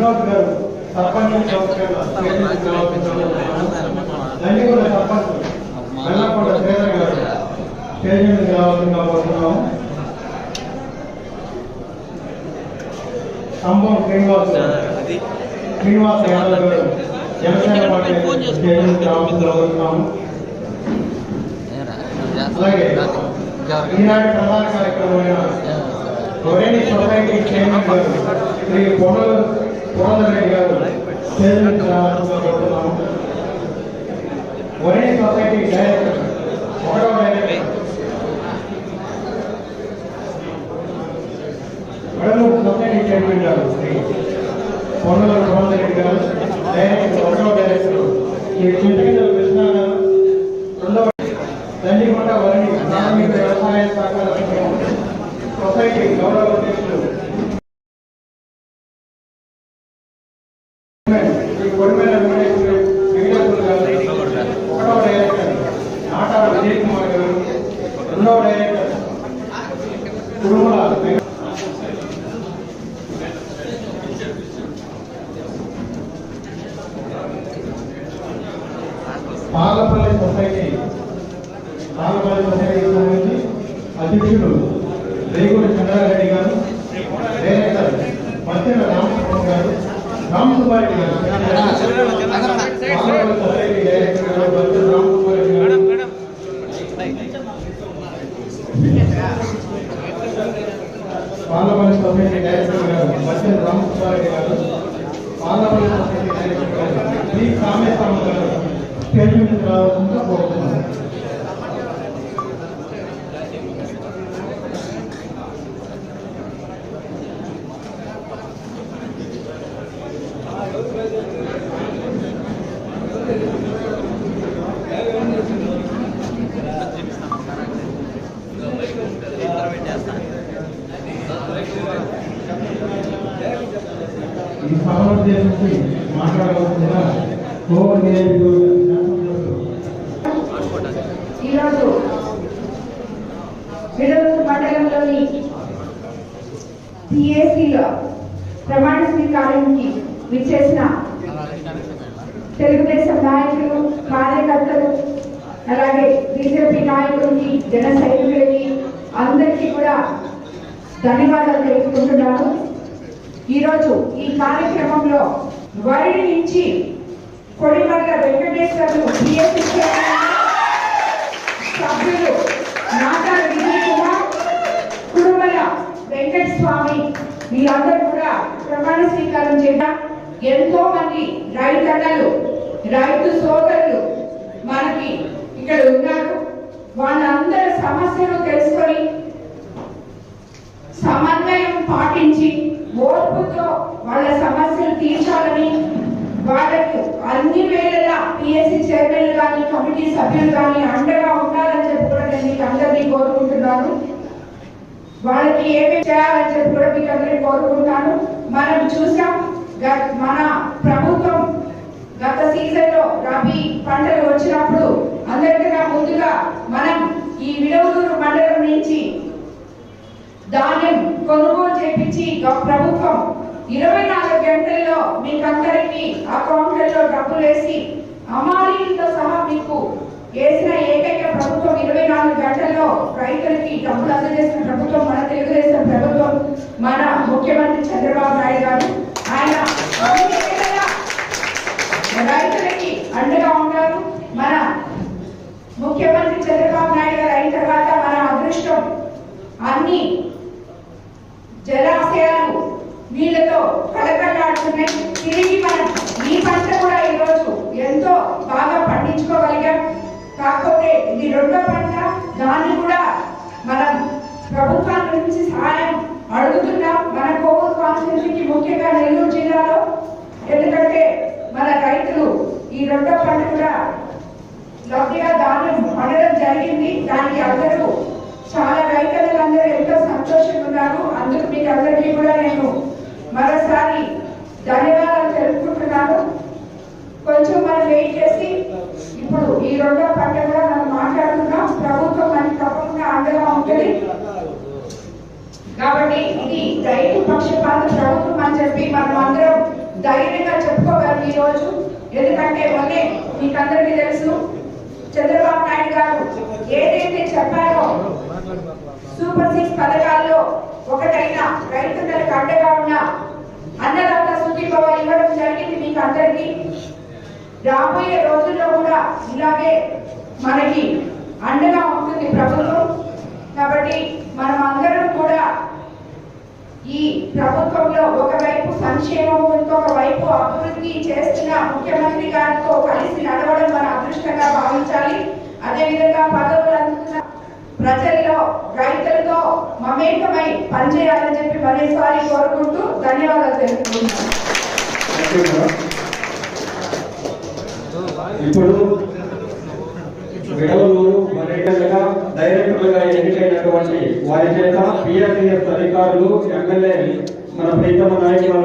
వినోద్ గారు సర్పంచ్ దండిగూడ సర్పంచ్ వెల్లకొండ శ్రీధర్ గారు స్టేజ్ మీద రావాల్సిందిగా కోరుతున్నాము స్తంభం శ్రీనివాస్ శ్రీనివాస్ యాదవ్ గారు జనసేన పార్టీ స్టేజ్ మీద రావాల్సిందిగా కోరుతున్నాము అలాగే ఈనాటి ప్రధాన కార్యక్రమమైన గౌరేని సొసైటీ చైర్మన్ గారు శ్రీ పొడలు పురంధరెడ్డి గారు స్టేజ్ సొసైటీ డైరెక్టర్ ఒకటో డైరెక్టర్ సొసైటీ చైర్మన్ గారు. శ్రీ పురంధరెడ్డి గారు డైరెక్టర్ ఒకటో డైరెక్టర్ శ్రీ చింతగిరి కృష్ణ గారు రెండవ దండికొండ వరణి ప్రాథమిక వ్యవసాయ సహకార సంఘం సొసైటీ గౌరవ అధ్యక్షులు శ్రీ కొడిమేల వెంకటేశ్వర వెంకటేశ్వర గారు ఒకటవ డైరెక్టర్ నాటా విజయ్ కుమార్ గారు రెండవ డైరెక్టర్ కురుమల వెంకట పాలపల్లి సొసైటీ పాలపల్లి సొసైటీకి సంబంధించి అధ్యక్షుడు రేగుడి చంద్రారెడ్డి గారు డైరెక్టర్ మధ్యన రామసుబ్రహ్మ గారు రామసుబ్బారెడ్డి గారు. పాలపల్లి సొసైటీ డైరెక్టర్ గారు మధ్యన రామసుబ్బారెడ్డి గారు. పాలపల్లి సొసైటీ డైరెక్టర్ గారు మధ్యన రామసుబ్బారెడ్డి గారు. పాలపల్లి సొసైటీ డైరెక్టర్ గారు శ్రీ కామేశ్వరం గారు. స్టేజ్ మీద రావాల్సిందిగా ఈరోజు విడవూరు మండలంలోని పిఏసీలో ప్రమాణ స్వీకారానికి విచ్చేసిన తెలుగుదేశం నాయకులు కార్యకర్తలు అలాగే బీజేపీ నాయకులకి జన సైనికులకి అందరికీ కూడా ధన్యవాదాలు తెలుపుకుంటున్నాను. ఈరోజు ఈ కార్యక్రమంలో వరడి నుంచి కొడిమల్ల వెంకటేశ్వర్లు పిఎస్సీ సభ్యులు నాటాల విజయ్ కుమార్ వెంకట స్వామి వీళ్ళందరూ కూడా ప్రమాణ స్వీకారం చేయడం ఎంతో మంది రైతన్నలు రైతు సోదరులు మనకి ఇక్కడ ఉన్నారు. వాళ్ళందరి సమస్యలు తెలుసుకొని సమన్వయం పాటించి ఓర్పుతో వాళ్ళ సమస్యలు తీర్చాలని వాళ్ళకు అన్ని వేళలా పిఎస్సి చైర్మన్ కానీ కమిటీ సభ్యులు కానీ అండగా ఉండాలని చెప్పి కూడా నేను మీకు అందరినీ కోరుకుంటున్నాను. వాళ్ళకి ఏమేమి చేయాలని చెప్పి కూడా మీకు అందరినీ కోరుకుంటాను. మనం చూసాం మన ప్రభుత్వం గత సీజన్లో రబీ పంటలు వచ్చినప్పుడు అందరికన్నా ముందుగా మనం ఈ విడవదూరు మండలం నుంచి ధాన్యం కొనుగోలు చేపించి గ- ప్రభుత్వం ఇరవై నాలుగు గంటల్లో మీకందరికి అకౌంట్లలో డబ్బులు వేసి అమాలీలతో సహా మీకు వేసిన ఏకైక ప్రభుత్వం ఇరవై నాలుగు గంటల్లో రైతులకి డబ్బులు అందజేసిన ప్రభుత్వం మన తెలుగుదేశం ప్రభుత్వం మన ముఖ్యమంత్రి చంద్రబాబు నాయుడు గారు. ఆయన రైతులకి అండగా ఉంటారు. మన ముఖ్యమంత్రి చంద్రబాబు నాయుడు గారు అయిన తర్వాత మన అదృష్టం అన్ని జలాశయాలు నీళ్ళతో తిరిగి మనం ఈ పంట కూడా ఈరోజు ఎంతో బాగా పండించుకోగలిగాం. కాకపోతే ఇది రెండో పంట. దాన్ని కూడా మనం ప్రభుత్వం నుంచి సహాయం అడుగుతున్నాం. మన కోవూరు కాన్స్టిట్యూన్సీకి ముఖ్యంగా నెల్లూరు జిల్లాలో. ఎందుకంటే మన రైతులు ఈ రెండో పంట కూడా లబ్ధిగా ధాన్యం పండడం జరిగింది. దానికి అందరూ చాలా రైతులందరూ ఎంతో సంతోషంగా ఉన్నారు. అందుకు మీకు అందరికీ కూడా నేను మరోసారి ధన్యవాదాలు తెలుపుకుంటున్నాను. కొంచెం మనం వెయిట్ చేసి ఇప్పుడు ఈ రెండో పంట కూడా మనం మాట్లాడుతున్నాం ప్రభుత్వం మనకి తప్పకుండా అండగా ఉంటుంది. కాబట్టి ఇది రైతు పక్షపాత ప్రభుత్వం అని చెప్పి మనం అందరం రోజు. ఎందుకంటే మొన్నే మీకందరికీ తెలుసు చంద్రబాబు నాయుడు గారు ఏదైతే చెప్పారో సూపర్ సిక్స్ పథకాల్లో ఒకటైన రైతు అండగా ఉన్న అన్నదాత సుఖీభవ ఇవ్వడం జరిగింది మీకు అందరికీ రాబోయే రోజుల్లో కూడా ఇలాగే మనకి అండగా ఉంటుంది ప్రభుత్వం. కాబట్టి మనం అందరం కూడా ఈ ప్రభుత్వంలో ఒకవైపు సంక్షేమం ఇంకొక వైపు అభివృద్ధి చేస్తున్న ముఖ్యమంత్రి గారితో కలిసి నడవడం మన అదృష్టంగా భావించాలి. అదేవిధంగా పదవులు అందుతున్న ప్రజల్లో రైతులతో మమేకమై పనిచేయాలని చెప్పి మరోసారి కోరుకుంటూ ధన్యవాదాలు తెలుపుకుంటున్నాను. ఇప్పుడు విడవలూరు పర్యటనగా డైరెక్టర్లుగా ఎన్నికైనటువంటి వారి చేత పిఎస్ఎస్ అధికారులు ఎమ్మెల్యే మన ప్రీతమ నాయకులు